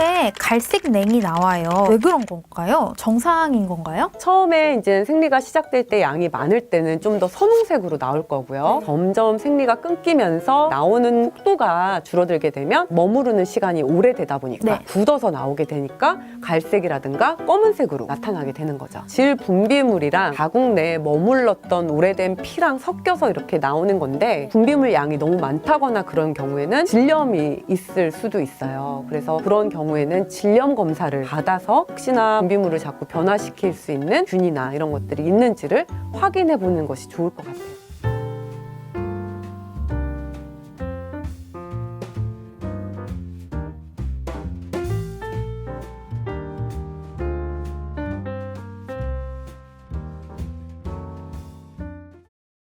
de 갈색 냉이 나와요. 왜 그런 건가요? 정상인 건가요? 처음에 이제 생리가 시작될 때 양이 많을 때는 좀 더 선홍색으로 나올 거고요. 점점 생리가 끊기면서 나오는 속도가 줄어들게 되면 머무르는 시간이 오래되다 보니까 네. 굳어서 나오게 되니까 갈색이라든가 검은색으로 나타나게 되는 거죠. 질 분비물이랑 자궁 내에 머물렀던 오래된 피랑 섞여서 이렇게 나오는 건데 분비물 양이 너무 많다거나 그런 경우에는 질염이 있을 수도 있어요. 그래서 그런 경우에는 질염 검사를 받아서 혹시나 분비물을 자꾸 변화시킬 수 있는 균이나 이런 것들이 있는지를 확인해 보는 것이 좋을 것 같아요.